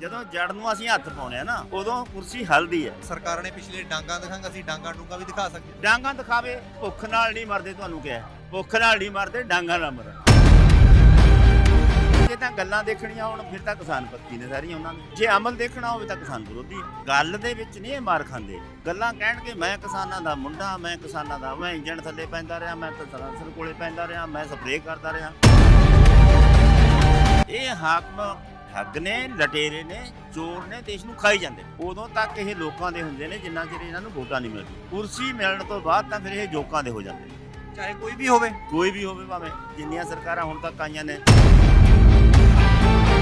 ਜਦੋਂ ਜੜ ਨੂੰ ਅਸੀਂ ਹੱਥ ਪਾਉਨੇ ਆ ਨਾ ਉਦੋਂ ਕੁਰਸੀ ਹਲਦੀ ਹੈ। ਸਰਕਾਰ ਨੇ ਪਿਛਲੇ ਡਾਂਗਾ ਦਿਖਾਂਗਾ ਅਸੀਂ ਡਾਂਗਾ ਡੂੰਗਾ ਵੀ ਦਿਖਾ ਸਕਦੇ ਡਾਂਗਾਂ ਦਿਖਾਵੇ ਭੁੱਖ ਨਾਲ ਨਹੀਂ ਮਰਦੇ ਤੁਹਾਨੂੰ ਕਿਹਾ। ਭੁੱਖ ਨਾਲ ਨਹੀਂ ਮਰਦੇ ਡਾਂਗਾਂ ਨਾਲ ਮਰਨ। ਜੇ ਤਾਂ ਗੱਲਾਂ ਦੇਖਣੀਆਂ ਹੋਣ ਫਿਰ ਤਾਂ ਕਿਸਾਨ ਪੱਤੀ ਨੇ ਸਾਰੀਆਂ ਉਹਨਾਂ ਨੇ। ਜੇ ਅਮਲ ਦੇਖਣਾ ਹੋਵੇ ਤਾਂ ਕਿਸਾਨ ਵਿਰੋਧੀ। ਗੱਲ ਦੇ ਵਿੱਚ ਨਹੀਂ ਇਹ ਮਾਰ ਖਾਂਦੇ। ਗੱਲਾਂ ਕਹਿਣਗੇ ਮੈਂ ਕਿਸਾਨਾਂ ਦਾ ਮੁੰਡਾ ਮੈਂ ਕਿਸਾਨਾਂ ਦਾ ਮੈਂ ਇੰਜਣ ਥੱਲੇ ਪੈਂਦਾ ਰਿਹਾ ਮੈਂ ਤਾਂ ਸਰਾਂਸਰ ਕੋਲੇ ਪੈਂਦਾ ਰਿਹਾ ਮੈਂ ਸਪਰੇਅ ਕਰਦਾ ਰਿਹਾ। ਇਹ ਹਾਕਮ ਠੱਗ ਨੇ ਲਟੇਰੇ ਨੇ ਚੋਰ ਨੇ ਦੇਸ਼ ਨੂੰ ਖਾਈ ਜਾਂਦੇ ਨੇ। ਉਦੋਂ ਤੱਕ ਇਹ ਲੋਕਾਂ ਦੇ ਹੁੰਦੇ ਨੇ ਜਿੰਨਾ ਚਿਰ ਇਹਨਾਂ ਨੂੰ ਵੋਟਾਂ ਨਹੀਂ ਮਿਲਦੀ ਕੁਰਸੀ ਮਿਲਣ ਤੋਂ ਬਾਅਦ ਤਾਂ ਫਿਰ ਇਹ ਜੋਕਾਂ ਦੇ ਹੋ ਜਾਂਦੇ ਨੇ। ਚਾਹੇ ਕੋਈ ਵੀ ਹੋਵੇ। ਕੋਈ ਵੀ ਹੋਵੇ ਭਾਵੇਂ ਜਿੰਨੀਆਂ ਸਰਕਾਰਾਂ ਹੁਣ ਤੱਕ ਆਈਆਂ ਨੇ।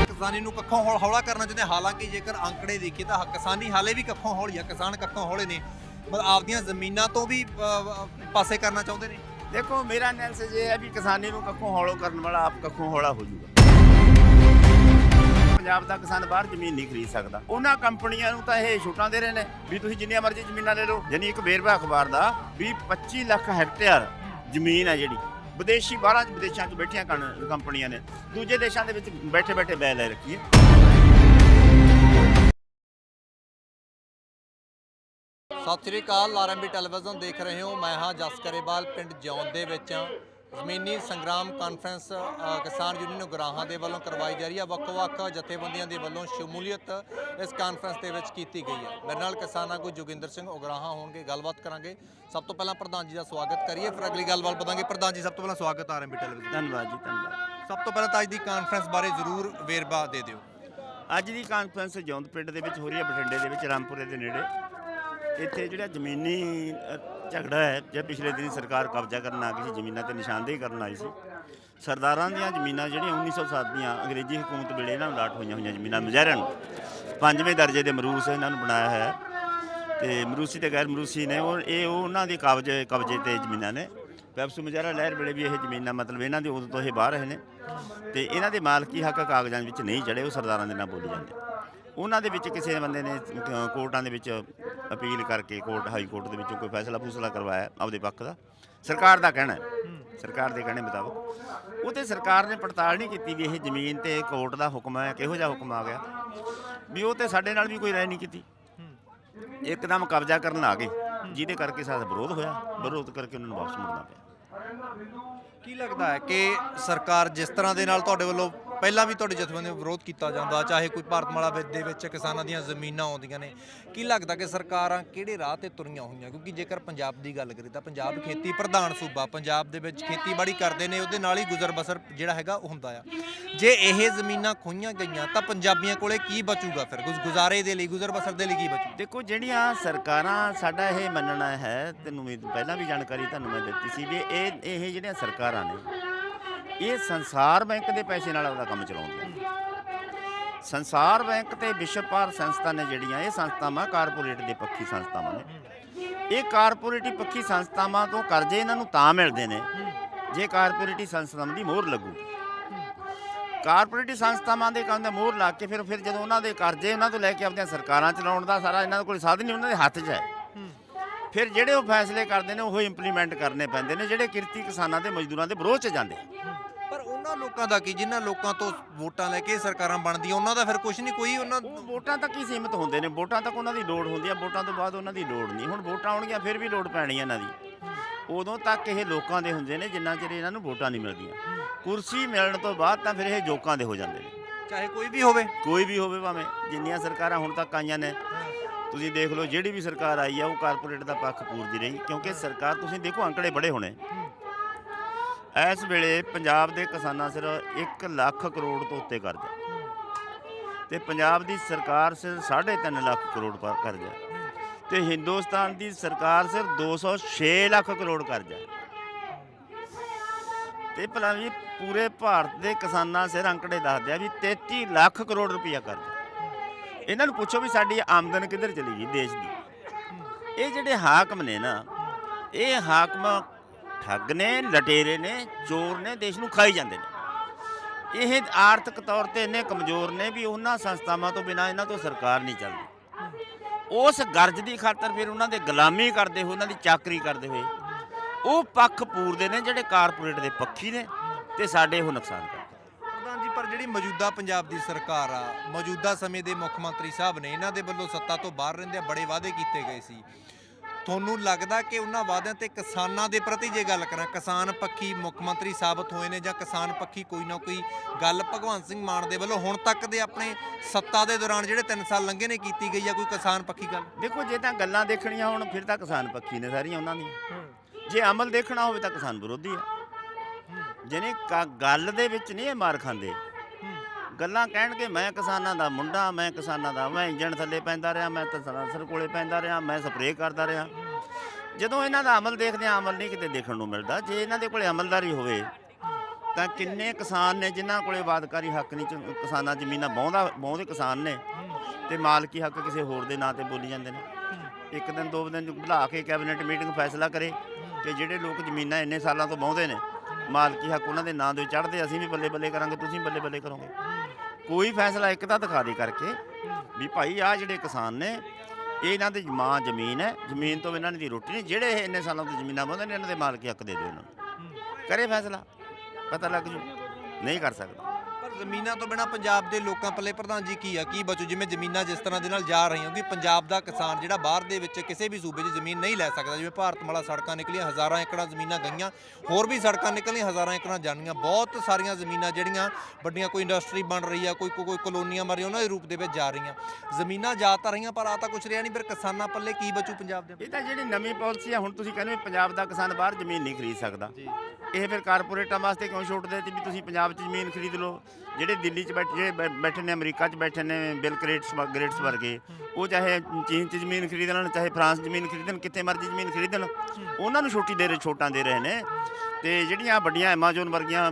ਕਿਸਾਨੀ ਨੂੰ ਕੱਖੋਂ ਹੌਲ ਹੌਲਾ ਕਰਨਾ ਚਾਹੁੰਦੇ ਹਾਲਾਂਕਿ ਜੇਕਰ ਅੰਕੜੇ ਦੇਖੀਏ ਤਾਂ ਕਿਸਾਨੀ ਹਾਲੇ ਵੀ ਕੱਖੋਂ ਹੌਲੀ ਆ। ਕਿਸਾਨ ਕੱਖੋਂ ਹੌਲੇ ਨੇ। ਮਤਲਬ ਆਪਦੀਆਂ ਜ਼ਮੀਨਾਂ ਤੋਂ ਵੀ ਪਾਸੇ ਕਰਨਾ ਚਾਹੁੰਦੇ ਨੇ। ਦੇਖੋ ਮੇਰਾ ਐਨਾਲਿਸਿਸ ਇਹ ਹੈ ਵੀ ਕਿਸਾਨੀ ਨੂੰ ਕੱਖੋਂ ਹੌਲੋ ਕਰਨ ਵਾਲਾ ਆਪ ਕੱਖੋਂ ਹੌਲਾ ਹੋ ਜਾਊਗਾ। ਪੰਜਾਬ ਦਾ ਕਿਸਾਨ ਬਾਹਰ ਜ਼ਮੀਨ ਨਹੀਂ ਖਰੀਦ ਸਕਦਾ। ਉਹਨਾਂ ਕੰਪਨੀਆਂ ਨੂੰ ਤਾਂ ਇਹ ਛੋਟਾਂ ਦੇ ਰਹੇ ਨੇ ਵੀ ਤੁਸੀਂ ਜਿੰਨੀਆਂ ਮਰਜ਼ੀ ਜ਼ਮੀਨਾਂ ਲੈ ਲਓ, ਯਾਨੀ ਇੱਕ ਵੇਰਵਾ ਅਖਬਾਰ ਦਾ ਵੀ 25 ਲੱਖ ਹੈਕਟੇਅਰ ਜ਼ਮੀਨ ਹੈ ਜਿਹੜੀ। ਵਿਦੇਸ਼ੀ ਬਾਹਰਾਂ ਚ ਵਿਦੇਸ਼ਾਂ 'ਚ ਬੈਠੀਆਂ ਕੰਪਨੀਆਂ ਨੇ। ਦੂਜੇ ਦੇਸ਼ਾਂ ਦੇ ਵਿੱਚ ਬੈਠੇ ਬੈਠੇ ਬੈ ਲੈ ਰੱਖੀ ਹੈ। ਸਤਿ ਸ੍ਰੀ ਅਕਾਲ ਆਰਐਮਬੀ ਟੈਲੀਵਿਜ਼ਨ ਦੇਖ ਰਹੇ ਹੋ। ਮੈਂ ਹਾਂ ਜਸ ਕਰੇਵਾਲ ਪਿੰਡ ਜੌਨ ਦੇ ਵਿੱਚ ਜ਼ਮੀਨੀ ਸੰਗਰਾਮ ਕਾਨਫਰੰਸ ਕਿਸਾਨ ਯੂਨੀਅਨ ਉਗਰਾਹਾਂ ਦੇ ਵੱਲੋਂ ਕਰਵਾਈ ਜਾ ਰਹੀ ਹੈ। ਵੱਖ-ਵੱਖ ਜਥੇਬੰਦੀਆਂ ਦੇ ਵੱਲੋਂ ਸ਼ਮੂਲੀਅਤ ਇਸ ਕਾਨਫਰੰਸ ਦੇ ਵਿੱਚ ਕੀਤੀ ਗਈ ਹੈ। ਮੇਰੇ ਨਾਲ ਕਿਸਾਨ ਆਗੂ ਜੋਗਿੰਦਰ ਸਿੰਘ ਉਗਰਾਹਾਂ ਹੋਣਗੇ ਗੱਲਬਾਤ ਕਰਾਂਗੇ। ਸਭ ਤੋਂ ਪਹਿਲਾਂ ਪ੍ਰਧਾਨ ਜੀ ਦਾ ਸਵਾਗਤ ਕਰੀਏ ਫਿਰ ਅਗਲੀ ਗੱਲਬਾਤ ਵਧਾਂਗੇ। ਪ੍ਰਧਾਨ ਜੀ ਸਭ ਤੋਂ ਪਹਿਲਾਂ ਸਵਾਗਤ ਆਰਐਮਬੀ ਟੈਲੀਵਿਜ਼ਨ ਧੰਨਵਾਦ ਜੀ ਧੰਨਵਾਦ। ਸਭ ਤੋਂ ਪਹਿਲਾਂ ਤਾਂ ਅੱਜ ਦੀ ਕਾਨਫਰੰਸ ਬਾਰੇ ਜ਼ਰੂਰ ਵੇਰਵਾ ਦੇ ਦਿਓ। ਅੱਜ ਦੀ ਕਾਨਫਰੰਸ ਜੌਂਦ ਪਿੰਡ ਦੇ ਵਿੱਚ ਹੋ ਰਹੀ ਹੈ ਬਠਿੰਡੇ ਦੇ ਵਿੱਚ ਰਾਮਪੁਰੇ ਦੇ ਨੇੜੇ। ਇੱਥੇ ਜਿਹੜਾ ਜ਼ਮੀਨੀ ਝਗੜਾ ਹੈ ਜੇ ਪਿਛਲੇ ਦਿਨੀ ਸਰਕਾਰ ਕਬਜ਼ਾ ਕਰਨ ਆ ਗਈ ਸੀ, ਜ਼ਮੀਨਾਂ ਤੇ ਨਿਸ਼ਾਨਦੇਹੀ ਕਰਨ ਆਈ ਸੀ। ਸਰਦਾਰਾਂ ਦੀਆਂ ਜ਼ਮੀਨਾਂ ਜਿਹੜੀਆਂ 1907 ਦੀਆਂ ਅੰਗਰੇਜ਼ੀ ਹਕੂਮਤ ਵੇਲੇ ਇਹਨਾਂ ਨੂੰ ਲਾਟ ਹੋਈਆਂ ਹੋਈਆਂ ਜ਼ਮੀਨਾਂ ਮੁਜ਼ਾਹਰਿਆਂ ਨੂੰ। ਪੰਜਵੇਂ ਦਰਜੇ ਦੇ ਮਰੂਸ ਇਹਨਾਂ ਨੂੰ ਬਣਾਇਆ ਹੋਇਆ ਹੈ ਤੇ ਮਰੂਸੀ ਤੇ ਗੈਰ ਮਰੂਸੀ ਨੇ ਉਹ, ਇਹ ਉਹਨਾਂ ਦੇ ਕਬਜ਼ੇ ਕਬਜ਼ੇ ਤੇ ਜ਼ਮੀਨਾਂ ਨੇ। ਪੈਪਸੂ ਮੁਜ਼ਾਹਰਾ ਲਹਿਰ ਵੇਲੇ ਵੀ ਇਹ ਜ਼ਮੀਨਾਂ ਮਤਲਬ ਇਹਨਾਂ ਦੇ ਉਦੋਂ ਤੋਂ ਇਹ ਬਾਹਰ ਰਹੇ ਨੇ। ਤੇ ਇਹਨਾਂ ਦੇ ਮਾਲਕੀ ਹੱਕ ਕਾਗਜ਼ਾਂ ਵਿੱਚ ਨਹੀਂ ਚੜੇ ਉਹ ਸਰਦਾਰਾਂ ਦੇ ਨਾਲ ਬੋਲੇ ਜਾਂਦੇ। ਉਹਨਾਂ ਦੇ ਵਿੱਚ ਕਿਸੇ ਬੰਦੇ ਨੇ ਕੋਰਟਾਂ ਦੇ ਵਿੱਚ ਅਪੀਲ ਕਰਕੇ ਕੋਰਟ, ਹਾਈ ਕੋਰਟ ਦੇ ਵਿੱਚੋਂ ਕੋਈ ਫੈਸਲਾ ਫੂਸਲਾ ਕਰਵਾਇਆ ਆਪਦੇ ਪੱਖ ਦਾ। ਸਰਕਾਰ ਦਾ ਕਹਿਣਾ ਸਰਕਾਰ ਦੇ ਕਹਿਣੇ ਮੁਤਾਬਕ। ਉਹ ਤੇ ਸਰਕਾਰ ਨੇ ਪੜਤਾਲ ਨਹੀਂ ਕੀਤੀ ਵੀ ਇਹ ਜ਼ਮੀਨ ਤੇ ਕੋਰਟ ਦਾ ਹੁਕਮ ਹੈ, ਕਿਹੋ ਜਿਹਾ ਹੁਕਮ ਆ ਗਿਆ। ਵੀ ਉਹ ਤੇ ਸਾਡੇ ਨਾਲ ਵੀ ਕੋਈ ਰਾਏ ਨਹੀਂ ਕੀਤੀ। ਇੱਕਦਮ ਕਬਜ਼ਾ ਕਰਨ ਆ ਗਏ। ਜਿਹਦੇ ਕਰਕੇ ਸਾਡਾ ਵਿਰੋਧ ਹੋਇਆ। ਵਿਰੋਧ ਕਰਕੇ ਉਹਨਾਂ ਨੂੰ ਵਾਪਸ ਮੁੜਨਾ ਪਿਆ। ਕੀ ਲੱਗਦਾ ਹੈ ਕਿ ਸਰਕਾਰ ਜਿਸ ਤਰ੍ਹਾਂ ਦੇ ਨਾਲ ਤੁਹਾਡੇ ਵੱਲੋਂ ਪਹਿਲਾਂ ਵੀ ਤੁਹਾਡੇ ਜਥੇਬੰਦੀ ਵਿਰੋਧ ਕੀਤਾ ਜਾਂਦਾ, ਚਾਹੇ ਕੋਈ ਭਾਰਤਮਾਲਾ ਵਿੱਚ ਦੇ ਵਿੱਚ ਕਿਸਾਨਾਂ ਦੀਆਂ ਜ਼ਮੀਨਾਂ ਆਉਂਦੀਆਂ ਨੇ। ਕੀ ਲੱਗਦਾ ਕਿ ਸਰਕਾਰਾਂ ਕਿਹੜੇ ਰਾਹ ਤੇ ਤੁਰੀਆਂ ਹੋਈਆਂ? ਕਿਉਂਕਿ ਜੇਕਰ ਪੰਜਾਬ ਦੀ ਗੱਲ ਕਰੀ ਤਾਂ ਪੰਜਾਬ ਖੇਤੀ ਪ੍ਰਧਾਨ ਸੂਬਾ, ਪੰਜਾਬ ਦੇ ਵਿੱਚ ਖੇਤੀਬਾੜੀ ਕਰਦੇ ਨੇ, ਉਹਦੇ ਨਾਲ ਹੀ ਗੁਜ਼ਰ ਬਸਰ ਜਿਹੜਾ ਹੈਗਾ ਉਹ ਹੁੰਦਾ ਆ। ਜੇ ਇਹ ਜ਼ਮੀਨਾਂ ਖੋਈਆਂ ਗਈਆਂ ਤਾਂ ਪੰਜਾਬੀਆਂ ਕੋਲੇ ਕੀ ਬਚੂਗਾ ਫਿਰ? ਗੁਜ਼- ਗੁਜ਼ਾਰੇ ਦੇ ਲਈ, ਗੁਜ਼ਰ ਬਸਰ ਦੇ ਲਈ ਕੀ ਬਚੂ? ਦੇਖੋ, ਜਿਹੜੀਆਂ ਸਰਕਾਰਾਂ ਸਾਡਾ ਇਹ ਮੰਨਣਾ ਹੈ, ਤੈਨੂੰ ਵੀ ਪਹਿਲਾਂ ਵੀ ਜਾਣਕਾਰੀ ਤੁਹਾਨੂੰ ਮੈਂ ਦਿੱਤੀ ਸੀ ਵੀ ਇਹ ਇਹ ਜਿਹੜੀਆਂ ਸਰਕਾਰਾਂ ਨੇ ਇਹ ਸੰਸਾਰ ਬੈਂਕ ਦੇ ਪੈਸੇ ਨਾਲ ਆਪਦਾ ਕੰਮ ਚਲਾਉਂਦੇ ਨੇ। ਸੰਸਾਰ ਬੈਂਕ ਤੇ ਵਿਸ਼ਵ ਭਾਰ ਸੰਸਥਾ ਨੇ ਜਿਹੜੀਆਂ, ਇਹ ਸੰਸਥਾਵਾਂ ਕਾਰਪੋਰੇਟ ਦੇ ਪੱਖੀ ਸੰਸਥਾਵਾਂ ਨੇ। ਇਹ ਕਾਰਪੋਰੇਟੀ ਪੱਖੀ ਸੰਸਥਾਵਾਂ ਤੋਂ ਕਰਜ਼ੇ ਇਹਨਾਂ ਨੂੰ ਤਾਂ ਮਿਲਦੇ ਨੇ, ਜੇ ਕਾਰਪੋਰੇਟੀ ਸੰਸਥਾਵਾਂ ਦੀ ਮੋਹਰ ਲੱਗੂ। ਕਾਰਪੋਰੇਟੀ ਸੰਸਥਾਵਾਂ ਦੇ ਕੰਮ ਦਾ ਮੋਹਰ ਲਾ ਕੇ ਫਿਰ ਫਿਰ ਜਦੋਂ ਉਹਨਾਂ ਦੇ ਕਰਜ਼ੇ ਉਹਨਾਂ ਤੋਂ ਲੈ ਕੇ ਆਪਣੀਆਂ ਸਰਕਾਰਾਂ ਚਲਾਉਣ ਦਾ ਸਾਰਾ ਇਹਨਾਂ ਕੋਲ ਸਾਧਨ ਨਹੀਂ ਉਹਨਾਂ ਦੇ ਹੱਥ 'ਚ ਹੈ। ਫਿਰ ਜਿਹੜੇ ਉਹ ਫੈਸਲੇ ਕਰਦੇ ਨੇ, ਉਹ ਇੰਪਲੀਮੈਂਟ ਕਰਨੇ ਪੈਂਦੇ ਨੇ, ਜਿਹੜੇ ਕਿਰਤੀ ਕਿਸਾਨਾਂ ਦੇ ਮਜ਼ਦੂਰਾਂ ਦੇ ਵਿਰੋਧ 'ਚ ਜਾਂਦੇ। ਲੋਕਾਂ ਦਾ ਕੀ? ਜਿਨ੍ਹਾਂ ਲੋਕਾਂ ਤੋਂ ਵੋਟਾਂ ਲੈ ਕੇ ਸਰਕਾਰਾਂ ਬਣਦੀਆਂ ਉਹਨਾਂ ਦਾ ਫਿਰ ਕੁਝ ਨਹੀਂ ਕੋਈ ਉਹਨਾਂ ਉਹ ਵੋਟਾਂ ਤੱਕ ਹੀ ਸੀਮਿਤ ਹੁੰਦੇ ਨੇ? ਵੋਟਾਂ ਤੱਕ ਉਹਨਾਂ ਦੀ ਲੋੜ ਹੁੰਦੀ ਹੈ ਵੋਟਾਂ ਤੋਂ ਬਾਅਦ ਉਹਨਾਂ ਦੀ ਲੋੜ ਨਹੀਂ। ਹੁਣ ਵੋਟਾਂ ਆਉਣਗੀਆਂ ਫਿਰ ਵੀ ਲੋੜ ਪੈਣੀ ਹੈ ਇਹਨਾਂ ਦੀ। ਉਦੋਂ ਤੱਕ ਇਹ ਲੋਕਾਂ ਦੇ ਹੁੰਦੇ ਨੇ ਜਿੰਨਾ ਚਿਰ ਇਹਨਾਂ ਨੂੰ ਵੋਟਾਂ ਨਹੀਂ ਮਿਲਦੀਆਂ। ਕੁਰਸੀ ਮਿਲਣ ਤੋਂ ਬਾਅਦ ਤਾਂ ਫਿਰ ਇਹ ਜੋਕਾਂ ਦੇ ਹੋ ਜਾਂਦੇ ਨੇ। ਚਾਹੇ ਕੋਈ ਵੀ ਹੋਵੇ। ਕੋਈ ਵੀ ਹੋਵੇ ਭਾਵੇਂ ਜਿੰਨੀਆਂ ਸਰਕਾਰਾਂ ਹੁਣ ਤੱਕ ਆਈਆਂ ਨੇ। ਤੁਸੀਂ ਦੇਖ ਲਓ ਜਿਹੜੀ ਵੀ ਸਰਕਾਰ ਆਈ ਆ ਉਹ ਕਾਰਪੋਰੇਟ ਦਾ ਪੱਖ ਪੂਰਦੀ ਰਹੀ ਕਿਉਂਕਿ ਸਰਕਾਰ ਤੁਸੀਂ ਦੇਖੋ ਅੰਕੜੇ ਬੜੇ ਹੋਣੇ। ਇਸ ਵੇਲੇ ਪੰਜਾਬ ਦੇ ਕਿਸਾਨਾਂ ਸਿਰ 1 ਲੱਖ ਕਰੋੜ ਤੋਂ ਉੱਤੇ ਕਰਜ਼ਾ। ਤੇ ਪੰਜਾਬ ਦੀ ਸਰਕਾਰ ਸਿਰ 3.5 ਲੱਖ ਕਰੋੜ ਕਰਜ਼ਾ। ਤੇ ਹਿੰਦੁਸਤਾਨ ਦੀ ਸਰਕਾਰ ਸਿਰ 206 ਲੱਖ ਕਰੋੜ ਕਰਜ਼ਾ। ਤੇ ਭਲਾ ਵੀ ਪੂਰੇ ਭਾਰਤ ਦੇ ਕਿਸਾਨਾਂ ਸਿਰ ਅੰਕੜੇ ਦੱਸਦੇ ਆ ਵੀ 33 ਲੱਖ ਕਰੋੜ ਰੁਪਇਆ ਕਰਜ਼ਾ। ਇਹਨਾਂ ਨੂੰ ਪੁੱਛੋ ਵੀ ਸਾਡੀ ਆਮਦਨ ਕਿੱਧਰ ਚਲੀ ਗਈ ਦੇਸ਼ ਦੀ। ਇਹ ਜਿਹੜੇ ਹਾਕਮ ਨੇ ਨਾ, ਇਹ ਹਾਕਮ ਠੱਗ ਨੇ, ਲਟੇਰੇ ਨੇ, ਚੋਰ ਨੇ, ਦੇਸ਼ ਨੂੰ ਖਾਈ ਜਾਂਦੇ ਨੇ। ਇਹ ਆਰਥਿਕ ਤੌਰ ਤੇ ਇੰਨੇ ਕਮਜ਼ੋਰ ਨੇ ਵੀ ਉਹਨਾਂ ਸੰਸਥਾਵਾਂ ਤੋਂ ਬਿਨਾ ਇਹਨਾਂ ਤੋਂ ਸਰਕਾਰ ਨਹੀਂ ਚੱਲਦੀ। ਉਸ ਗਰਜ ਦੀ ਖਾਤਰ ਫਿਰ ਉਹਨਾਂ ਦੇ ਗੁਲਾਮੀ ਕਰਦੇ ਹੋਏ, ਉਹਨਾਂ ਦੀ ਚਾਕਰੀ ਕਰਦੇ ਹੋਏ, ਉਹ ਪੱਖ ਪੂਰਦੇ ਨੇ ਜਿਹੜੇ ਕਾਰਪੋਰੇਟ ਦੇ ਪੱਖੀ ਨੇ ਤੇ ਸਾਡੇ ਉਹ ਨੁਕਸਾਨ ਕਰਦੇ ਪ੍ਰਧਾਨ ਜੀ, ਪਰ ਜਿਹੜੀ ਮੌਜੂਦਾ ਪੰਜਾਬ ਦੀ ਸਰਕਾਰ ਆ, ਮੌਜੂਦਾ ਸਮੇਂ ਦੇ ਮੁੱਖ ਮੰਤਰੀ ਸਾਹਿਬ ਨੇ, ਇਹਨਾਂ ਦੇ ਵੱਲੋਂ ਸੱਤਾ ਤੋਂ ਬਾਹਰ ਰਹਿੰਦੇ ਬੜੇ ਵਾਅਦੇ ਕੀਤੇ ਗਏ ਸੀ। ਤੁਹਾਨੂੰ ਲੱਗਦਾ ਕਿ ਉਹਨਾਂ ਵਾਅਦਿਆਂ ਤੇ ਕਿਸਾਨਾਂ ਦੇ ਪ੍ਰਤੀ ਜੇ ਗੱਲ ਕਰਾਂ ਕਿਸਾਨ ਪੱਖੀ ਮੁੱਖ ਮੰਤਰੀ ਸਾਬਤ ਹੋਏ ਨੇ ਜਾਂ ਕਿਸਾਨ ਪੱਖੀ ਕੋਈ ਨਾ ਕੋਈ ਗੱਲ ਭਗਵੰਤ ਸਿੰਘ ਮਾਨ ਦੇ ਵੱਲੋਂ ਹੁਣ ਤੱਕ ਦੇ ਆਪਣੇ ਸੱਤਾ ਦੇ ਦੌਰਾਨ ਜਿਹੜੇ 3 ਸਾਲ ਲੰਘੇ ਨੇ ਕੀਤੀ ਗਈ ਆ ਕੋਈ ਕਿਸਾਨ ਪੱਖੀ ਗੱਲ? ਦੇਖੋ ਜੇ ਤਾਂ ਗੱਲਾਂ ਦੇਖਣੀਆਂ ਹੋਣ ਫਿਰ ਤਾਂ ਕਿਸਾਨ ਪੱਖੀ ਨੇ ਸਾਰੀਆਂ ਉਹਨਾਂ ਦੀਆਂ। ਜੇ ਅਮਲ ਦੇਖਣਾ ਹੋਵੇ ਤਾਂ ਕਿਸਾਨ ਵਿਰੋਧੀ ਆ। ਜਿਹਨੇ ਕ- ਗੱਲ ਦੇ ਵਿੱਚ ਨਹੀਂ ਇਹ ਮਾਰ ਖਾਂਦੇ। ਗੱਲਾਂ ਕਹਿਣਗੇ ਮੈਂ ਕਿਸਾਨਾਂ ਦਾ ਮੁੰਡਾ ਮੈਂ ਕਿਸਾਨਾਂ ਦਾ ਮੈਂ ਇੰਜਣ ਥੱਲੇ ਪੈਂਦਾ ਰਿਹਾ ਮੈਂ ਤਾਂ ਸਰਾਸਰ ਕੋਲੇ ਪੈਂਦਾ ਰਿਹਾ ਮੈਂ ਸਪਰੇਅ ਕਰਦਾ ਰਿਹਾ। ਜਦੋਂ ਇਹਨਾਂ ਦਾ ਅਮਲ ਦੇਖਦੇ ਆ ਅਮਲ ਨਹੀਂ ਕਿਤੇ ਦੇਖਣ ਨੂੰ ਮਿਲਦਾ। ਜੇ ਇਹਨਾਂ ਦੇ ਕੋਲੇ ਅਮਲਦਾਰੀ ਹੋਵੇ, ਤਾਂ ਕਿੰਨੇ ਕਿਸਾਨ ਨੇ ਜਿਨ੍ਹਾਂ ਕੋਲੇ ਬਾਦਕਾਰੀ ਹੱਕ ਨਹੀਂ, ਚ- ਕਿਸਾਨਾਂ ਜ਼ਮੀਨਾਂ ਬਹੁੰਦਾ ਬਹੁੰਦੇ ਕਿਸਾਨ ਨੇ ਤੇ ਮਾਲਕੀ ਹੱਕ ਕਿਸੇ ਹੋਰ ਦੇ ਨਾਂ ਤੇ ਬੋਲੀ ਜਾਂਦੇ ਨੇ। ਇੱਕ ਦਿਨ, ਦੋ ਦਿਨ ਬੁਲਾ ਕੇ ਕੈਬਨਿਟ ਮੀਟਿੰਗ ਫੈਸਲਾ ਕਰੇ ਕਿ ਜਿਹੜੇ ਲੋਕ ਜ਼ਮੀਨਾਂ ਇੰਨੇ ਸਾਲਾਂ ਤੋਂ ਬਹੁੰਦੇ ਨੇ, ਮਾਲਕੀ ਹੱਕ ਉਹਨਾਂ ਦੇ ਨਾਂ ਦੇ ਚੜ੍ਹਦੇ, ਅਸੀਂ ਵੀ ਬੱਲੇ ਬੱਲੇ ਕਰਾਂਗੇ, ਤੁਸੀਂ ਬੱਲੇ ਬੱਲੇ ਕਰੋਗੇ। ਕੋਈ ਫੈਸਲਾ ਇੱਕ ਤਾਂ ਦਿਖਾ ਦੇ ਕਰਕੇ ਵੀ ਭਾਈ ਆ ਜਿਹੜੇ ਕਿਸਾਨ ਨੇ ਇਹ ਇਹਨਾਂ ਦੀ ਮਾਂ ਜ਼ਮੀਨ ਹੈ। ਜ਼ਮੀਨ ਤੋਂ ਇਹਨਾਂ ਦੀ ਰੋਟੀ ਨਹੀਂ। ਜਿਹੜੇ ਇਹ ਇੰਨੇ ਸਾਲਾਂ ਤੋਂ ਜ਼ਮੀਨਾਂ ਬੰਦੇ ਨੇ, ਇਹਨਾਂ ਦੇ ਮਾਲਕੀ ਹੱਕ ਦੇ ਦਿਓ ਇਹਨਾਂ ਨੂੰ। ਕਰੇ ਫੈਸਲਾ। ਪਤਾ ਲੱਗ ਜੂ। ਨਹੀਂ ਕਰ ਸਕਦਾ। ਪਰ ਜ਼ਮੀਨਾਂ ਤੋਂ ਬਿਨਾ ਪੰਜਾਬ ਦੇ ਲੋਕਾਂ ਪੱਲੇ ਪ੍ਰਧਾਨ ਜੀ ਕੀ ਆ? ਕੀ ਬਚੂ? ਜਿਵੇਂ ਜ਼ਮੀਨਾਂ ਜਿਸ ਤਰ੍ਹਾਂ ਦੇ ਨਾਲ ਜਾ ਰਹੀਆਂ ਕਿ ਪੰਜਾਬ ਦਾ ਕਿਸਾਨ ਜਿਹੜਾ ਬਾਹਰ ਦੇ ਵਿੱਚ ਕਿਸੇ ਵੀ ਸੂਬੇ 'ਚ ਜ਼ਮੀਨ ਨਹੀਂ ਲੈ ਸਕਦਾ। ਜਿਵੇਂ ਭਾਰਤ ਮਾਲਾ ਸੜਕਾਂ ਨਿਕਲੀਆਂ ਹਜ਼ਾਰਾਂ ਏਕੜਾਂ ਜ਼ਮੀਨਾਂ ਗਈਆਂ ਹੋਰ ਵੀ ਸੜਕਾਂ ਨਿਕਲੀਆਂ ਹਜ਼ਾਰਾਂ ਏਕੜਾਂ ਜਾਣੀਆਂ ਬਹੁਤ ਸਾਰੀਆਂ ਜ਼ਮੀਨਾਂ ਜਿਹੜੀਆਂ ਵੱਡੀਆਂ ਕੋਈ ਇੰਡਸਟਰੀ ਬਣ ਰਹੀ ਆ ਕੋਈ ਕੋਈ ਕੋਈ ਕਲੋਨੀਆਂ ਮਰ ਰਹੀਆਂ ਉਹਨਾਂ ਦੇ ਰੂਪ ਦੇ ਵਿੱਚ ਜਾ ਰਹੀਆਂ। ਜ਼ਮੀਨਾਂ ਜਾ ਤਾਂ ਰਹੀਆਂ ਪਰ ਆ ਤਾਂ ਕੁਛ ਰਿਹਾ ਨਹੀਂ। ਫਿਰ ਕਿਸਾਨਾਂ ਪੱਲੇ ਕੀ ਬਚੂ ਪੰਜਾਬ ਦੇ? ਇਹ ਤਾਂ ਜਿਹੜੀ ਨਵੀਂ ਪਾਲਿਸੀ ਆ ਹੁਣ ਤੁਸੀਂ ਕਹਿੰਦੇ ਪੰਜਾਬ ਦਾ ਕਿਸਾਨ ਬਾਹਰ ਜ਼ਮੀਨ ਨਹੀਂ ਖਰੀਦ ਸਕਦਾ। ਇਹ ਫਿਰ ਕਾਰਪੋਰੇਟਾਂ ਵਾਸਤੇ ਕਿਉਂ ਛੋਟ ਦਿੱਤੀ ਵੀ ਤੁਸੀਂ ਪੰਜਾਬ 'ਚ ਜ਼ਮੀਨ ਖਰੀਦ ਲਓ। ਜਿਹੜੇ ਦਿੱਲੀ 'ਚ ਬੈਠੇ ਬੈਠੇ ਨੇ ਅਮਰੀਕਾ 'ਚ ਬੈਠੇ ਨੇ ਬਿਲ ਗ੍ਰੇਟਸ ਗ੍ਰੇਟਸ ਵਰਗੇ ਉਹ ਚਾਹੇ ਚੀਨ 'ਚ ਜ਼ਮੀਨ ਖਰੀਦ ਲੈਣ ਚਾਹੇ ਫਰਾਂਸ ਜ਼ਮੀਨ ਖਰੀਦਣ ਕਿੱਥੇ ਮਰਜ਼ੀ ਜ਼ਮੀਨ ਖਰੀਦਣ ਉਹਨਾਂ ਨੂੰ ਛੋਟੀ ਦੇ ਰਹੇ ਛੋਟਾਂ ਦੇ ਰਹੇ ਨੇ। ਤੇ ਜਿਹੜੀਆਂ ਵੱਡੀਆਂ ਐਮਾਜ਼ੋਨ ਵਰਗੀਆਂ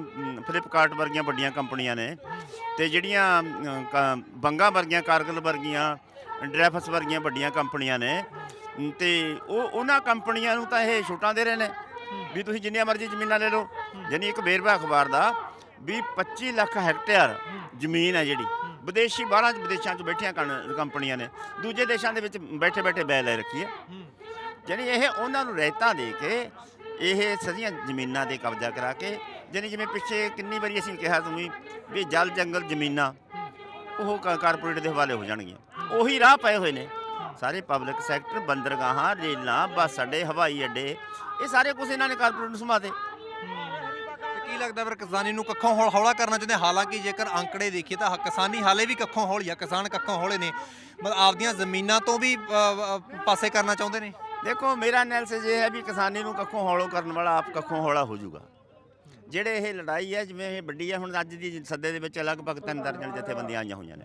ਫਲਿੱਪਕਾਰਟ ਵਰਗੀਆਂ ਵੱਡੀਆਂ ਕੰਪਨੀਆਂ ਨੇ ਤੇ ਜਿਹੜੀਆਂ ਬੰਗਾ ਵਰਗੀਆਂ ਕਾਰਗਲ ਵਰਗੀਆਂ ਡਰੈਫਸ ਵਰਗੀਆਂ ਵੱਡੀਆਂ ਕੰਪਨੀਆਂ ਨੇ ਤੇ ਉਹ ਉਹਨਾਂ ਕੰਪਨੀਆਂ ਨੂੰ ਤਾਂ ਇਹ ਛੋਟਾਂ ਦੇ ਰਹੇ ਨੇ ਵੀ ਤੁਸੀਂ ਜਿੰਨੀਆਂ ਮਰਜ਼ੀ ਜ਼ਮੀਨਾਂ ਲੈ ਲਓ ਯਾਨੀ ਇੱਕ ਵੇਰਵਾ ਅਖਬਾਰ ਦਾ ਵੀ 25 ਲੱਖ ਹੈਕਟੇਅਰ ਜ਼ਮੀਨ ਹੈ ਜਿਹੜੀ। ਵਿਦੇਸ਼ੀ ਬਾਹਰਾਂ ਚ ਵਿਦੇਸ਼ਾਂ 'ਚ ਬੈਠੀਆਂ ਕਣ- ਕੰਪਨੀਆਂ ਨੇ। ਦੂਜੇ ਦੇਸ਼ਾਂ ਦੇ ਵਿੱਚ ਬੈਠੇ ਬੈਠੇ ਬੈ ਲੈ ਰੱਖੀ ਹੈ। ਜਾਣੀ ਇਹ ਉਹਨਾਂ ਨੂੰ ਰਾਇਤਾਂ ਦੇ ਕੇ ਇਹ ਸਦੀਆਂ ਜ਼ਮੀਨਾਂ ਤੇ ਕਬਜ਼ਾ ਕਰਾ ਕੇ ਜਾਣੀ ਜਿਵੇਂ ਪਿੱਛੇ ਕਿੰਨੀ ਵਾਰੀ ਅਸੀਂ ਕਿਹਾ ਤੁਸੀਂ ਵੀ ਜਲ ਜੰਗਲ ਜ਼ਮੀਨਾਂ, ਉਹ ਕ- ਕਾਰਪੋਰੇਟ ਦੇ ਹਵਾਲੇ ਹੋ ਜਾਣਗੀਆਂ। ਉਹੀ ਰਾਹ ਪਏ ਹੋਏ ਨੇ। ਸਾਰੇ ਪਬਲਿਕ ਸੈਕਟਰ, ਬੰਦਰਗਾਹਾਂ, ਰੇਲਾਂ, ਬੱਸ ਅੱਡੇ, ਹਵਾਈ ਅੱਡੇ, ਇਹ ਸਾਰੇ ਕੁਝ ਇਹਨਾਂ ਨੇ ਕਾਰਪੋਰੇਟ ਨੂੰ ਸੰਭਾਤੇ ਕੀ ਲੱਗਦਾ ਫਿਰ ਕਿਸਾਨੀ ਨੂੰ ਕੱਖੋਂ ਹੌਲ- ਹੌਲਾ ਕਰਨਾ ਚਾਹੁੰਦੇ? ਹਾਲਾਂਕਿ ਜੇਕਰ ਅੰਕੜੇ ਦੇਖੀਏ ਤਾਂ ਹ- ਕਿਸਾਨੀ ਹਾਲੇ ਵੀ ਕੱਖੋਂ ਹੌਲੀ ਆ ਕਿਸਾਨ ਕੱਖੋਂ ਹੌਲੇ ਨੇ। ਮਤਲਬ ਆਪਦੀਆਂ ਜ਼ਮੀਨਾਂ ਤੋਂ ਵੀ ਅ, ਅ, ਪਾਸੇ ਕਰਨਾ ਚਾਹੁੰਦੇ ਨੇ? ਦੇਖੋ ਮੇਰਾ ਐਨਾਲਿਸਿਸ ਇਹ ਹੈ ਵੀ ਕਿਸਾਨੀ ਨੂੰ ਕੱਖੋਂ ਹੌਲੋ ਕਰਨ ਵਾਲਾ ਆਪ ਕੱਖੋਂ ਹੌਲਾ ਹੋ ਜਾਊਗਾ। ਜਿਹੜੇ ਇਹ ਲੜਾਈ ਹੈ ਜਿਵੇਂ ਇਹ ਵੱਡੀ ਹੈ ਹੁਣ ਅੱਜ ਦੀ ਸੱਦੇ ਦੇ ਵਿੱਚ ਲਗਭਗ ਤਿੰਨ ਦਰਜਨ ਜਥੇਬੰਦੀਆਂ ਆਈਆਂ ਹੋਈਆਂ ਨੇ।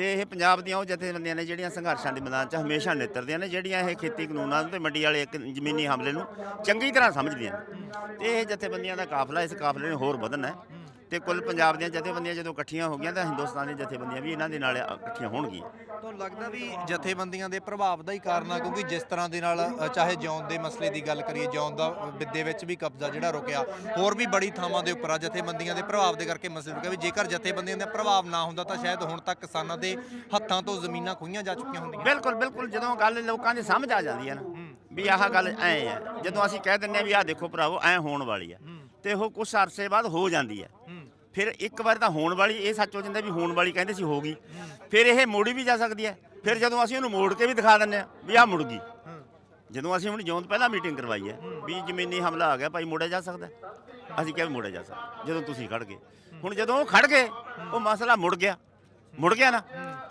ਤੇ ਇਹ ਪੰਜਾਬ ਦੀਆਂ ਉਹ ਜਥੇਬੰਦੀਆਂ ਨੇ ਜਿਹੜੀਆਂ ਸੰਘਰਸ਼ਾਂ ਦੇ ਮੈਦਾਨ 'ਚ ਹਮੇਸ਼ਾ ਨਿੱਤਰਦੀਆਂ ਨੇ, ਜਿਹੜੀਆਂ ਇਹ ਖੇਤੀ ਕਾਨੂੰਨਾਂ ਨੂੰ ਤੇ ਮੰਡੀ ਵਾਲੇ ਇੱਕ ਜ਼ਮੀਨੀ ਹਮਲੇ ਨੂੰ ਚੰਗੀ ਤਰ੍ਹਾਂ ਸਮਝਦੀਆਂ ਨੇ। ਤੇ ਇਹ ਜਥੇਬੰਦੀਆਂ ਦਾ ਕਾਫਲਾ, ਇਸ ਕਾਫਲੇ ਨੇ ਹੋਰ ਵਧਣਾ ਹੈ। ਤੇ ਕੁੱਲ ਪੰਜਾਬ ਦੀਆਂ ਜਥੇਬੰਦੀਆਂ ਜਦੋਂ ਇਕੱਠੀਆਂ ਹੋ ਗਈਆਂ ਤਾਂ ਹਿੰਦੁਸਤਾਨ ਦੀਆਂ ਜਥੇਬੰਦੀਆਂ ਵੀ ਇਹਨਾਂ ਦੇ ਨਾਲ ਇਕੱਠੀਆਂ ਹੋਣਗੀਆਂ। ਤੁਹਾਨੂੰ ਲੱਗਦਾ ਵੀ ਜਥੇਬੰਦੀਆਂ ਦੇ ਪ੍ਰਭਾਵ ਦਾ ਹੀ ਕਾਰਨ ਆ ਕਿਉਂਕਿ ਜਿਸ ਤਰ੍ਹਾਂ ਦੇ ਨਾਲ ਅ, ਚਾਹੇ ਜੌਨ ਦੇ ਮਸਲੇ ਦੀ ਗੱਲ ਕਰੀਏ ਜੌਨ ਦਾ ਅ, ਵਿਦੇ ਵਿੱਚ ਵੀ ਕਬਜ਼ਾ ਜਿਹੜਾ ਰੁਕਿਆ ਹੋਰ ਵੀ ਬੜੀ ਥਾਵਾਂ ਦੇ ਉੱਪਰ ਆ ਜਥੇਬੰਦੀਆਂ ਦੇ ਪ੍ਰਭਾਵ ਦੇ ਕਰਕੇ ਮਸਲੇ ਰੁਕਿਆ ਵੀ ਜੇਕਰ ਜਥੇਬੰਦੀਆਂ ਦਾ ਪ੍ਰਭਾਵ ਨਾ ਹੁੰਦਾ ਤਾਂ ਸ਼ਾਇਦ ਹੁਣ ਤੱਕ ਕਿਸਾਨਾਂ ਦੇ ਹੱਥਾਂ ਤੋਂ ਜ਼ਮੀਨਾਂ ਖੋਈਆਂ ਜਾ ਚੁੱਕੀਆਂ ਹੁੰਦੀਆਂ। ਬਿਲਕੁਲ ਬਿਲਕੁਲ ਜਦੋਂ ਗੱਲ ਲੋਕਾਂ ਦੀ ਸਮਝ ਆ ਜਾਂਦੀ ਹੈ ਨਾ ਵੀ ਆਹ ਗੱਲ ਐ ਹੈ ਜਦੋਂ ਅਸੀਂ ਕਹਿ ਦਿੰਨੇ ਆ ਵੀ ਆਹ ਦੇਖੋ ਭਰਾਵੋ ਐ ਹੋਣ ਵਾਲੀ ਹੈ ਤੇ ਉਹ ਕੁਝ ਅਰਸੇ ਬਾਅਦ ਹੋ ਜਾਂਦੀ ਹੈ। ਫਿਰ ਇੱਕ ਵਾਰ ਤਾਂ ਹੋਣ ਵਾਲੀ, ਇਹ ਸੱਚ ਹੋ ਜਾਂਦਾ ਵੀ ਹੋਣ ਵਾਲੀ ਕਹਿੰਦੇ ਸੀ ਹੋ ਗਈ। ਫਿਰ ਇਹ ਮੋੜੀ ਵੀ ਜਾ ਸਕਦੀ ਹੈ। ਫਿਰ ਜਦੋਂ ਅਸੀਂ ਉਹਨੂੰ ਮੋੜ ਕੇ ਵੀ ਦਿਖਾ ਦਿੰਨੇ ਆ ਵੀ ਆਹ ਮੁੜ ਗਈ। ਜਦੋਂ ਅਸੀਂ ਹੁਣ ਜਿਉਂ ਪਹਿਲਾਂ ਮੀਟਿੰਗ ਕਰਵਾਈ ਹੈ ਵੀ ਜ਼ਮੀਨੀ ਹਮਲਾ ਆ ਗਿਆ, ਭਾਈ ਮੋੜਿਆ ਜਾ ਸਕਦਾ ਅਸੀਂ ਕਿਹਾ ਵੀ ਮੋੜਿਆ ਜਾ ਸਕਦਾ ਜਦੋਂ ਤੁਸੀਂ ਖੜ ਗਏ। ਹੁਣ ਜਦੋਂ ਉਹ ਖੜ ਗਏ, ਉਹ ਮਸਲਾ ਮੁੜ ਗਿਆ। ਮੁੜ ਗਿਆ ਨਾ।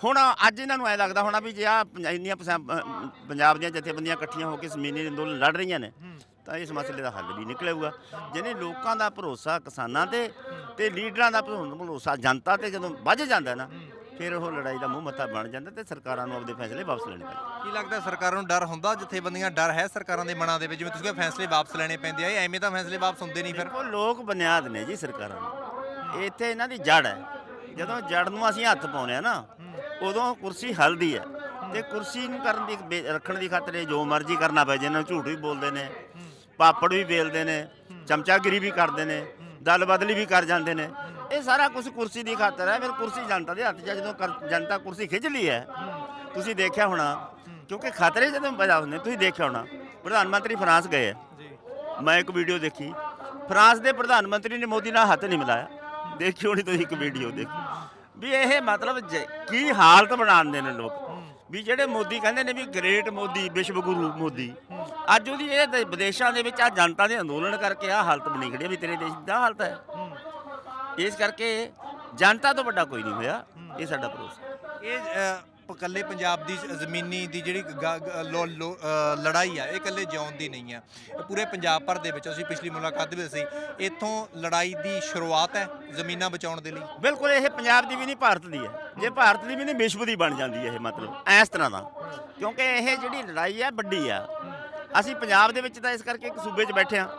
ਹੁਣ ਅੱਜ ਇਹਨਾਂ ਨੂੰ ਐ ਲੱਗਦਾ ਹੋਣਾ ਵੀ ਜੇ ਆ ਇੰਨੀਆਂ ਪੰਜਾਬ ਦੀਆਂ ਜਥੇਬੰਦੀਆਂ ਇਕੱਠੀਆਂ ਹੋ ਕੇ ਜ਼ਮੀਨੀ ਅੰਦੋਲਨ ਲੜ ਰਹੀਆਂ ਨੇ ਤਾਂ ਇਸ ਮਸਲੇ ਦਾ ਹੱਲ ਵੀ ਨਿਕਲੇਗਾ ਜਿਹਨੇ ਲੋਕਾਂ ਦਾ ਭਰੋਸਾ ਕਿਸਾਨਾਂ ਤੇ ਤੇ ਲੀਡਰਾਂ ਦਾ ਭਰੋ- ਭਰੋਸਾ ਜਨਤਾ ਤੇ ਜਦੋਂ ਵੱਜ ਜਾਂਦਾ ਨਾ ਫਿਰ ਉਹ ਲੜਾਈ ਦਾ ਮੂੰਹ ਮੱਥਾ ਬਣ ਜਾਂਦਾ ਤੇ ਸਰਕਾਰਾਂ ਨੂੰ ਆਪਦੇ ਫੈਸਲੇ ਵਾਪਸ ਲੈਣੇ ਪੈਂਦੇ। ਕੀ ਲੱਗਦਾ ਸਰਕਾਰਾਂ ਨੂੰ ਡਰ ਹੁੰਦਾ? ਜਥੇਬੰਦੀਆਂ ਡਰ ਹੈ ਸਰਕਾਰਾਂ ਦੇ ਮਨਾਂ ਦੇ ਵਿੱਚ ਜਿਵੇਂ ਤੁਸੀਂ ਫੈਸਲੇ ਵਾਪਸ ਲੈਣੇ ਪੈਂਦੇ ਆ ਐਵੇਂ ਤਾਂ ਫੈਸਲੇ ਵਾਪਸ ਹੁੰਦੇ ਨਹੀਂ ਫਿਰ। ਦੇਖੋ ਲੋਕ ਬੁਨਿਆਦ ਨੇ ਜੀ ਸਰਕਾਰਾਂ ਨੂੰ। ਇੱਥੇ ਇਹਨਾਂ ਦੀ ਜੜ ਹੈ। ਜਦੋਂ ਜੜ ਨੂੰ ਅਸੀਂ ਹੱਥ ਪਾਉਨੇ ਆ ਨਾ ਉਦੋਂ ਕੁਰਸੀ ਹਲਦੀ ਹੈ। ਤੇ ਕੁਰਸੀ ਨੂੰ ਕਰਨ ਦੀ ਬੇ- ਰੱਖਣ ਦੀ ਖਾਤਰ ਇਹ ਜੋ ਮਰਜ਼ੀ ਕਰਨਾ ਪੈ ਜੇ ਨਾ ਝੂਠ ਵੀ ਬੋਲਦੇ ਨੇ ਪਾਪੜ ਵੀ ਵੇਲਦੇ ਨੇ ਚਮਚਾਗਿਰੀ ਵੀ ਕਰਦੇ ਨੇ ਦਲ ਬਦਲੀ ਵੀ ਕਰ ਜਾਂਦੇ ਨੇ। ਇਹ ਸਾਰਾ ਕੁਝ ਕੁਰਸੀ ਦੀ ਖਾਤਰ ਹੈ। ਫਿਰ ਕੁਰਸੀ ਜਨਤਾ ਦੇ ਹੱਥ 'ਚ ਹੈ। ਜਦੋਂ ਕਰ- ਜਨਤਾ ਕੁਰਸੀ ਖਿੱਚ ਲਈ ਹੈ ਤੁਸੀਂ ਦੇਖਿਆ ਹੋਣਾ ਕਿਉਂਕਿ ਖਤਰੇ ਜਦੋਂ ਪੈਦਾ ਹੁੰਦੇ ਤੁਸੀਂ ਦੇਖਿਆ ਹੋਣਾ ਪ੍ਰਧਾਨ ਮੰਤਰੀ ਫਰਾਂਸ ਗਏ ਹੈ। ਜੀ। ਮੈਂ ਇੱਕ ਵੀਡੀਓ ਦੇਖੀ। ਫਰਾਂਸ ਦੇ ਪ੍ਰਧਾਨ ਮੰਤਰੀ ਨੇ ਮੋਦੀ ਨਾਲ ਹੱਥ ਨਹੀਂ ਮਿਲਾਇਆ। ਦੇਖਿਓ ਨਹੀਂ ਤੁਸੀਂ ਇੱਕ ਵੀਡੀਓ ਦੇਖ ਵੀ ਇਹ ਮਤਲਬ ਜ- ਕੀ ਹਾਲਤ ਬਣਾਉਂਦੇ ਨੇ ਲੋਕ। ਵੀ ਜਿਹੜੇ ਮੋਦੀ ਕਹਿੰਦੇ ਨੇ ਵੀ ਗ੍ਰੇਟ ਮੋਦੀ ਵਿਸ਼ਵ ਗੁਰੂ ਮੋਦੀ। ਅੱਜ ਉਹਦੀ ਇਹ ਦੇ- ਵਿਦੇਸ਼ਾਂ ਦੇ ਵਿੱਚ ਆ ਜਨਤਾ ਦੇ ਅੰਦੋਲਨ ਕਰਕੇ ਆ ਹਾਲਤ ਬਣੀ ਖੜੀ ਆ ਵੀ ਤੇਰੇ ਦੇਸ਼ ਦੀ ਆਹ ਹਾਲਤ ਹੈ। ਇਸ ਕਰਕੇ ਜਨਤਾ ਤੋਂ ਵੱਡਾ ਕੋਈ ਨਹੀਂ ਹੋਇਆ। ਇਹ ਸਾਡਾ ਭਰੋਸਾ। ਇਹ ਅ, ਇਕੱਲੇ ਪੰਜਾਬ ਦੀ ਜ਼ਮੀਨੀ ਦੀ ਜਿਹੜੀ ਗ- ਲੋ- ਲੋ- ਲੜਾਈ ਆ, ਇਹ ਇਕੱਲੇ ਜਿਉਣ ਦੀ ਨਹੀਂ ਆ। ਇਹ ਪੂਰੇ ਪੰਜਾਬ ਭਰ ਦੇ ਵਿੱਚ ਅਸੀਂ ਪਿਛਲੀ ਮੁਲਾਕਾਤ ਵੀ ਸੀ ਇੱਥੋਂ ਲੜਾਈ ਦੀ ਸ਼ੁਰੂਆਤ ਹੈ ਜ਼ਮੀਨਾਂ ਬਚਾਉਣ ਦੇ ਲਈ? ਬਿਲਕੁਲ, ਇਹ ਪੰਜਾਬ ਦੀ ਵੀ ਨਹੀਂ, ਭਾਰਤ ਦੀ ਹੈ। ਜੇ ਭਾਰਤ ਦੀ ਵੀ ਨਹੀਂ, ਵਿਸ਼ਵ ਦੀ ਬਣ ਜਾਂਦੀ ਹੈ ਇਹ ਮਤਲਬ ਇਸ ਤਰ੍ਹਾਂ ਦਾ। ਕਿਉਂਕਿ ਇਹ ਜਿਹੜੀ ਲੜਾਈ ਹੈ, ਵੱਡੀ ਆ। ਅਸੀਂ ਪੰਜਾਬ ਦੇ ਵਿੱਚ ਤਾਂ ਇਸ ਕਰਕੇ ਇੱਕ ਸੂਬੇ 'ਚ ਬੈਠੇ ਆ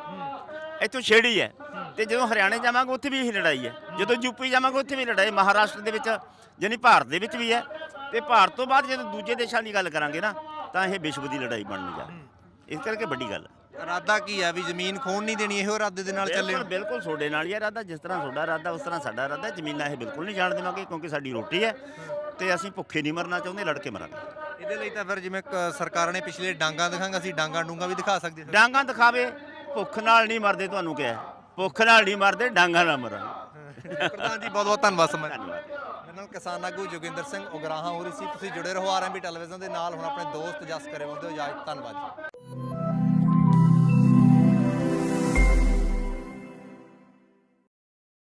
ਇੱਥੋਂ ਛੇੜੀ ਹੈ। ਤੇ ਜਦੋਂ ਹਰਿਆਣੇ ਜਾਵਾਂਗੇ, ਉੱਥੇ ਵੀ ਇਹੀ ਲੜਾਈ ਹੈ। ਜਦੋਂ ਯੂਪੀ ਜਾਵਾਂਗੇ, ਉੱਥੇ ਵੀ ਲੜਾਈ ਮਹਾਰਾਸ਼ਟਰ ਦੇ ਵਿੱਚ ਯਾਨੀ ਭਾਰਤ ਦੇ ਵਿੱਚ ਵੀ ਹੈ। ਤੇ ਭਾਰਤ ਤੋਂ ਬਾਅਦ ਜਦੋਂ ਦੂਜੇ ਦੇਸ਼ਾਂ ਦੀ ਗੱਲ ਕਰਾਂਗੇ ਨਾ ਤਾਂ ਇਹ ਵਿਸ਼ਵ ਦੀ ਲੜਾਈ ਬਣਨ ਜਾ। ਇਸ ਕਰਕੇ ਵੱਡੀ ਗੱਲ ਇਰਾਦਾ ਕੀ ਹੈ ਵੀ ਜ਼ਮੀਨ ਖੋਣ ਨਹੀਂ ਦੇਣੀ ਇਹੋ ਇਰਾਦੇ ਦੇ ਨਾਲ ਚੱਲੇ? ਬਿਲਕੁਲ ਬਿਲਕੁਲ ਤੁਹਾਡੇ ਨਾਲ ਹੀ ਇਰਾਦਾ ਜਿਸ ਤਰ੍ਹਾਂ ਤੁਹਾਡਾ ਇਰਾਦਾ ਉਸ ਤਰ੍ਹਾਂ ਸਾਡਾ ਇਰਾਦਾ ਜ਼ਮੀਨਾਂ ਇਹ ਬਿਲਕੁਲ ਨਹੀਂ ਜਾਣ ਦੇਵਾਂਗੇ ਕਿਉਂਕਿ ਸਾਡੀ ਰੋਟੀ ਹੈ ਤੇ ਅਸੀਂ ਭੁੱਖੇ ਨਹੀਂ ਮਰਨਾ ਚਾਹੁੰਦੇ ਲੜ ਕੇ ਮਰਾਂਗੇ। ਇਹਦੇ ਲਈ ਤਾਂ ਫਿਰ ਜਿਵੇਂ ਸਰਕਾਰਾਂ ਨੇ ਪਿਛਲੇ ਡਾਂਗਾ ਦਿਖਾਂਗਾ ਅਸੀਂ ਡਾਂਗਾ ਡੂੰਗਾ ਵੀ ਦਿਖਾ ਸਕਦੇ ਹਾਂ। ਡਾਂਗਾਂ ਦਿਖਾਵੇ ਭੁੱਖ ਨਾਲ ਨਹੀਂ ਮਰਦੇ ਤੁਹਾਨੂੰ ਕਿਹਾ। ਭੁੱਖ ਨਾਲ ਨਹੀਂ ਮਰਦੇ ਡਾਂਗਾਂ ਨਾਲ ਮਰਾਂਗੇ। ਪ੍ਰਧਾਨ ਜੀ ਬਹੁਤ ਬਹੁਤ ਧੰਨਵਾਦ ਧੰਨਵਾਦ। ਮੇਰੇ ਨਾਲ ਕਿਸਾਨ ਆਗੂ ਜੋਗਿੰਦਰ ਸਿੰਘ ਉਗਰਾਹਾਂ ਹੋ ਰਹੀ ਸੀ। ਤੁਸੀਂ ਜੁੜੇ ਰਹੋ ਆਰਐਮਬੀ ਟੈਲੀਵਿਜ਼ਨ ਦੇ ਨਾਲ। ਹੁਣ ਆਪਣੇ ਦੋਸਤ ਜਸ ਕਰੇ ਬੰਦੇ ਹੋ ਇਜਾਜ਼ਤ ਧੰਨਵਾਦ ਜੀ।